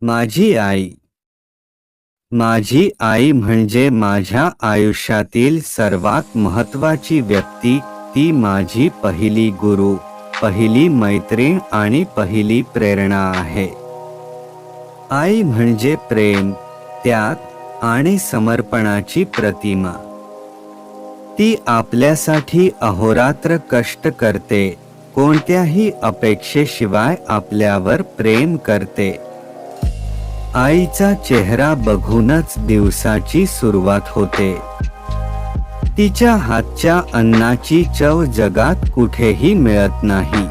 माझी आई. माझी आई म्हणजे माझ्या आयुष्यातील सर्वात महत्वाची व्यक्ती ती माझी पहिली गुरु पहिली मैत्रीण आणि पहिली प्रेरणा आहे. आई म्हणजे प्रेम त्याग आणि समर्पणाची प्रतिमा. ती आपल्यासाठी अहोरात्र कष्ट करते कोणत्याही अपेक्षेशिवाय आपल्यावर प्रेम करते. आईचा चेहरा बघूनच दिवसाची सुरुवात होते. तिच्या हातच्या अन्नाची चव जगात कुठेही मिळत नाही.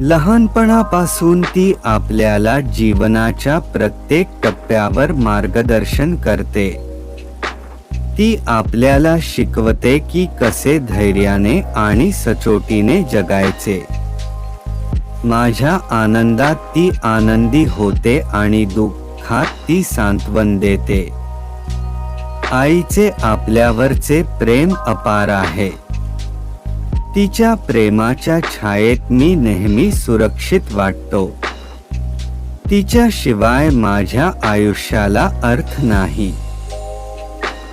लहानपणापासून ती आपल्याला जीवनाच्या प्रत्येक टप्प्यावर मार्गदर्शन करते. ती आपल्याला शिकवते की कसे धैर्याने आणि सचोटीने जगायचे. माझ्या आनंदात ती आनंदी होते आणि दुःखात ती सांत्वन देते. आईचे आपल्यावरचे प्रेम अपार आहे. तिच्या प्रेमाच्या छायेत मी नेहमी सुरक्षित वाटतो. तिच्याशिवाय माझ्या आयुष्याला अर्थ नाही.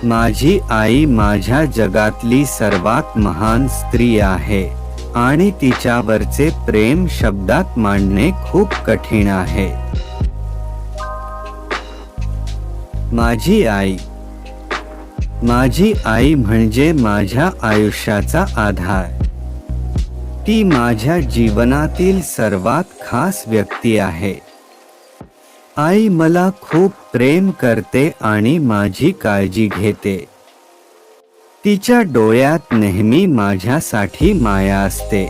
माझी आई माझ्या जगातली सर्वात महान स्त्री आहे. आणि तिच्यावरचे प्रेम शब्दात मांडणे खूप कठीण आहे. माझी आई. माझी आई म्हणजे माझ्या आयुष्याचा आधार. ती माझ्या जीवनातील सर्वात खास व्यक्ती आहे. आई मला खूप प्रेम करते आणि माझी काळजी घेते. तिच्या डोळ्यात नेहमी माझ्यासाठी माया असते.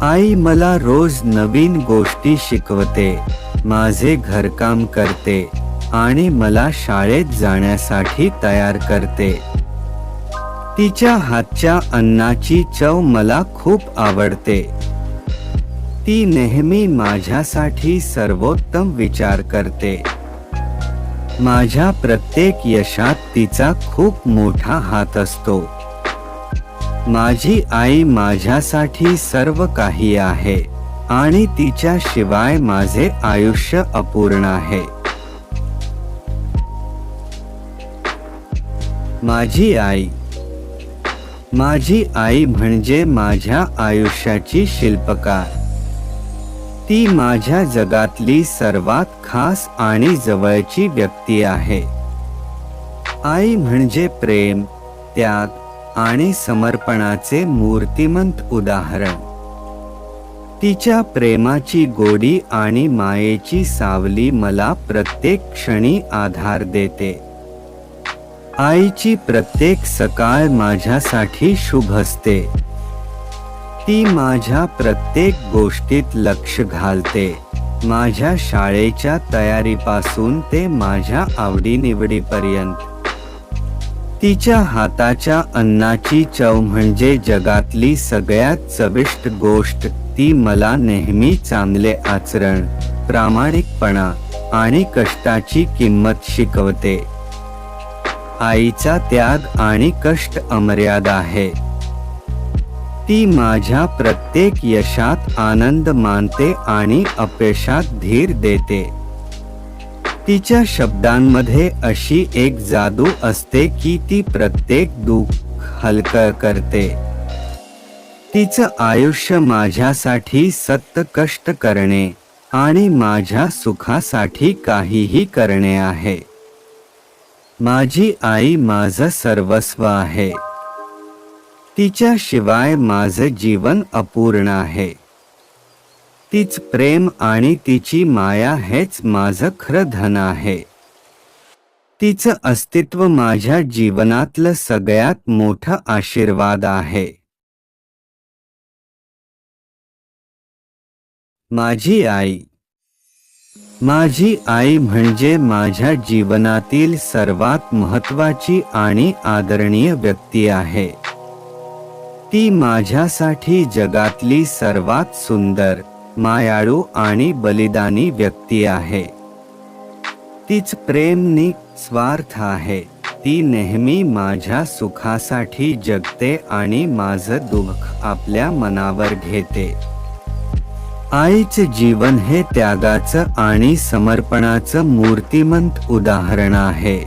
आई मला रोज नवीन गोष्टी शिकवते माझे घरकाम करते आणि मला शाळेत जाण्यासाठी तयार करते. तिच्या हातच्या अन्नाची चव मला खूप आवडते. ती नेहमी माझ्यासाठी सर्वोत्तम विचार करते. माझ्या प्रत्येक यशात तिचा खूप मोठा हात असतो. माझी आई माझ्यासाठी सर्व काही आहे आणि तिच्या शिवाय माझे आयुष्य अपूर्ण आहे. माझी आई. माझी आई म्हणजे माझ्या आयुष्याची शिल्पकार. ती माझ्या जगातली सर्वात खास आणि जवळची व्यक्ती आहे. आई म्हणजे प्रेम त्याग आणि समर्पणाचे मूर्तिमंत उदाहरण. तिच्या प्रेमाची गोडी आणि मायेची सावली मला प्रत्येक क्षणी आधार देते. आईची प्रत्येक सकाळ माझ्यासाठी शुभ असते. ती माझ्या प्रत्येक गोष्टीत लक्ष घालते. माझ्या शाळेच्या तयारीपासून ते माझ्या आवडीनिवडीपर्यंत. तिच्या हाताच्या अन्नाची चव म्हणजे जगातली सगळ्यात चविष्ट गोष्ट. ती मला नेहमी चांगले आचरण प्रामाणिकपणा आणि कष्टाची किंमत शिकवते. आईचा त्याग आणि कष्ट अमर्याद आहे. ती माझ्या प्रत्येक यशात आनंद मानते आणि अपयशात धीर देते. तिच्या शब्दांमध्ये अशी एक जादू असते की ती प्रत्येक दुःख हलकं करते. तिचं आयुष्य माझ्यासाठी सत्य कष्ट करणे आणि माझ्या सुखासाठी काहीही करणे आहे. माझी आई माझं सर्वस्व आहे. तिच्याशिवाय माझं जीवन अपूर्ण आहे. तीच प्रेम आणि तिची माया हेच माझं खरं धन आहे. तिचं अस्तित्व माझ्या जीवनातलं सगळ्यात मोठं आशीर्वाद आहे. माझी आई. माझी आई म्हणजे माझ्या जीवनातील सर्वात महत्वाची आणि आदरणीय व्यक्ती आहे. ती माझ्यासाठी जगातली सर्वात सुंदर मायाळू आणि बलिदानी व्यक्ती आहे. तीच प्रेमनी स्वार्थ आहे. ती नेहमी माझ्या सुखासाठी जगते आणि माझं दुःख आपल्या मनावर घेते. आईचे जीवन हे त्यागाचं आणि समर्पणाचं मूर्तिमंत उदाहरण आहे.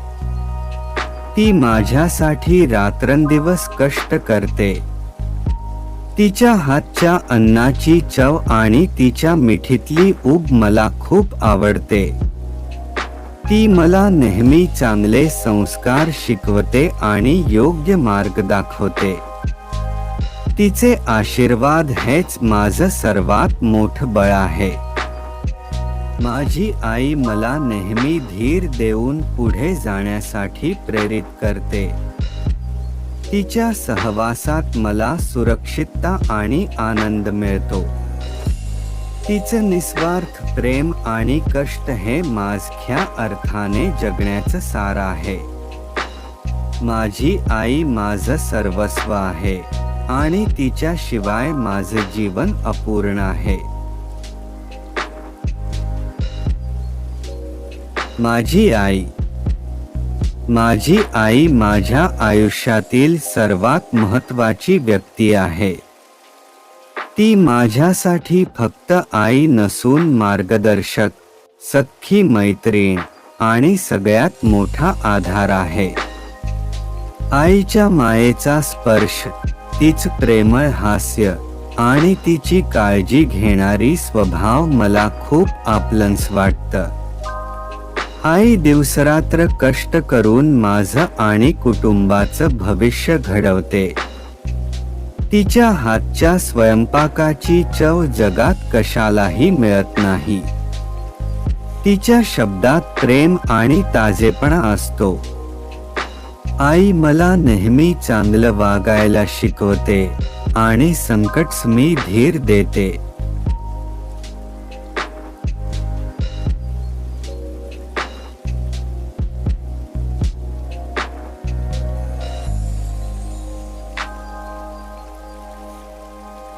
ती माझ्यासाठी रात्रंदिवस कष्ट करते. तिच्या हातच्या अन्नाची चव आणि तिच्या मिठीतली ऊब मला खूप आवडते. ती मला नेहमी चांगले संस्कार शिकवते आणि योग्य मार्ग दाखवते. तिचे आशीर्वाद हेच माझं सर्वात मोठं बळ आहे. माझी आई मला नेहमी धीर देऊन पुढे जाण्यासाठी प्रेरित करते. तिच्या सहवासात मला सुरक्षितता आणि आनंद मिळतो. तिचं निस्वार्थ प्रेम आणि कष्ट हे माझ्या अर्थाने जगण्याचं सार आहे. माझी आई माझं सर्वस्व आहे आणि तिच्याशिवाय माझं जीवन अपूर्ण आहे. माझी आई माझी आई माझ्या आयुष्यातील सर्वात महत्वाची व्यक्ती आहे. ती माझ्यासाठी फक्त आई नसून मार्गदर्शक सख्खी मैत्रीण आणि सगळ्यात मोठा आधार आहे. आईच्या मायेचा स्पर्श तीच प्रेमळ हास्य आणि तिची काळजी घेणारी स्वभाव मला खूप आपलंस वाटतं. आई दिवसरात्र कष्ट करून माझं आणि कुटुंबाचं भविष्य घडवते. तिच्या हातच्या स्वयंपाकाची चव जगात कशालाही मिळत नाही. तिच्या शब्दात प्रेम आणि ताजेपणा असतो. आई मला नेहमी चांगलं वागायला शिकवते आणि संकटसमी धीर देते.